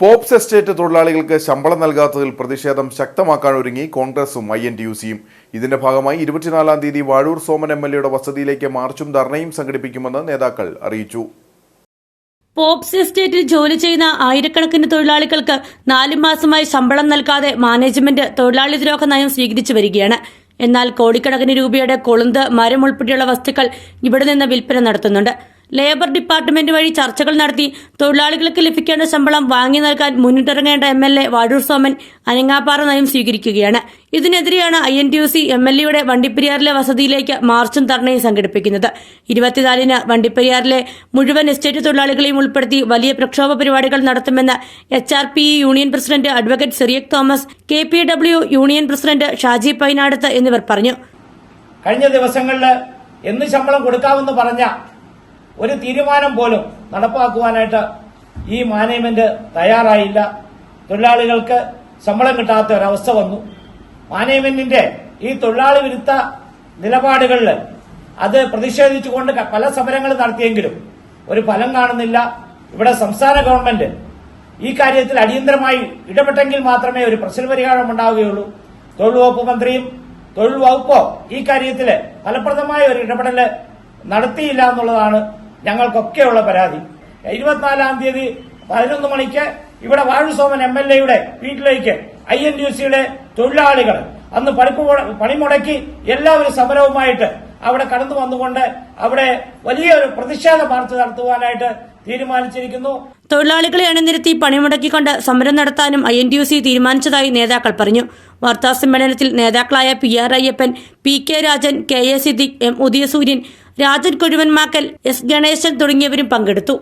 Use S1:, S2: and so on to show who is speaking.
S1: Pops estate തൊഴിലാളികൾക്ക് ശമ്പളം നൽകാത്തതിൽ പ്രതിഷേധം ശക്തമാക്കാൻ ഒരുങ്ങി കോൺഗ്രസും ഐ എൻ ടി യു സിയും. ഇതിന്റെ ഭാഗമായി ഇരുപത്തിനാലാം തീയതി വാഴൂർ സോമൻ എം എൽ എയുടെ വസതിയിലേക്ക് മാർച്ചും ധർണയും സംഘടിപ്പിക്കുമെന്ന് നേതാക്കൾ അറിയിച്ചു.
S2: പോപ്സ് എസ്റ്റേറ്റിൽ ജോലി ചെയ്യുന്ന ആയിരക്കണക്കിന് തൊഴിലാളികൾക്ക് നാലു മാസമായി ശമ്പളം നൽകാതെ മാനേജ്മെന്റ് തൊഴിലാളി ദ്രോഹ നയം സ്വീകരിച്ചു വരികയാണ്. എന്നാൽ കോടിക്കണക്കിന് രൂപയുടെ കൊളുന്ത് മരം ഉൾപ്പെടെയുള്ള വസ്തുക്കൾ ഇവിടെ നിന്ന് വിൽപ്പന നടത്തുന്നുണ്ട്. ലേബർ ഡിപ്പാർട്ട്മെന്റ് വഴി ചർച്ചകൾ നടത്തി തൊഴിലാളികൾക്ക് ലഭിക്കേണ്ട ശമ്പളം വാങ്ങി നൽകാൻ മുന്നിട്ടിറങ്ങേണ്ട M L A Vazhoor Soman അനങ്ങാപ്പാറ നയം സ്വീകരിക്കുകയാണ്. ഇതിനെതിരെയാണ് I N T U C M L എയുടെ വണ്ടിപ്പെരിയാറിലെ വസതിയിലേക്ക് മാർച്ചും ധർണയും സംഘടിപ്പിക്കുന്നത്. ഇരുപത്തിനാലിന് വണ്ടിപ്പെരിയാറിലെ മുഴുവൻ എസ്റ്റേറ്റ് തൊഴിലാളികളെയും ഉൾപ്പെടുത്തി വലിയ പ്രക്ഷോഭ പരിപാടികൾ നടത്തുമെന്ന് H R P union president advocate Cyriac Thomas K P W union president Shaji Painadath എന്നിവർ പറഞ്ഞു.
S3: കഴിഞ്ഞ ദിവസങ്ങളിൽ എന്ന് ശമ്പളം കൊടുക്കാമെന്ന് പറഞ്ഞ ഒരു തീരുമാനം പോലും നടപ്പാക്കുവാനായിട്ട് ഈ മാനേജ്മെന്റ് തയ്യാറായില്ല. തൊഴിലാളികൾക്ക് ശമ്പളം കിട്ടാത്ത ഒരവസ്ഥ വന്നു. മാനേജ്മെന്റിന്റെ ഈ തൊഴിലാളി വിരുദ്ധ നിലപാടുകളിൽ അത് പ്രതിഷേധിച്ചുകൊണ്ട് പല സമരങ്ങൾ നടത്തിയെങ്കിലും ഒരു ഫലം കാണുന്നില്ല. ഇവിടെ സംസ്ഥാന ഗവൺമെന്റ് ഈ കാര്യത്തിൽ അടിയന്തരമായി ഇടപെട്ടെങ്കിൽ മാത്രമേ ഒരു പ്രശ്ന പരിഹാരം ഉണ്ടാവുകയുള്ളൂ. തൊഴിൽ വകുപ്പ് മന്ത്രിയും തൊഴിൽ വകുപ്പോ ഈ കാര്യത്തിൽ ഫലപ്രദമായ ഒരു ഇടപെടൽ നടത്തിയില്ല എന്നുള്ളതാണ് ഞങ്ങൾക്കൊക്കെയുള്ള പരാതി. ഇരുപത്തിനാലാം തീയതി പതിനൊന്ന് മണിക്ക് ഇവിടെ വാഴുസോമൻ എം എൽ എയുടെ വീട്ടിലേക്ക് ഐ എൻ ഡി സിയുടെ തൊഴിലാളികൾ അന്ന് പണിപ്പ് പണിമുടക്കി എല്ലാവരും സമരവുമായിട്ട് അവിടെ കടന്നു വന്നുകൊണ്ട് അവിടെ വലിയൊരു പ്രതിഷേധ മാർച്ച് നടത്തുവാനായിട്ട് തീരുമാനിച്ചിരിക്കുന്നു.
S2: തൊഴിലാളികളെ അണിനിരത്തി പണിമുടക്കിക്കൊണ്ട് സമരം നടത്താനും ഐ എൻ യു സി തീരുമാനിച്ചതായി നേതാക്കൾ പറഞ്ഞു. വാർത്താസമ്മേളനത്തിൽ നേതാക്കളായ P R Ayyappan P K Rajan K A Siddique M Udayasuryan Rajan Kozhuvanmakkal S Ganesan തുടങ്ങിയവരും പങ്കെടുത്തു.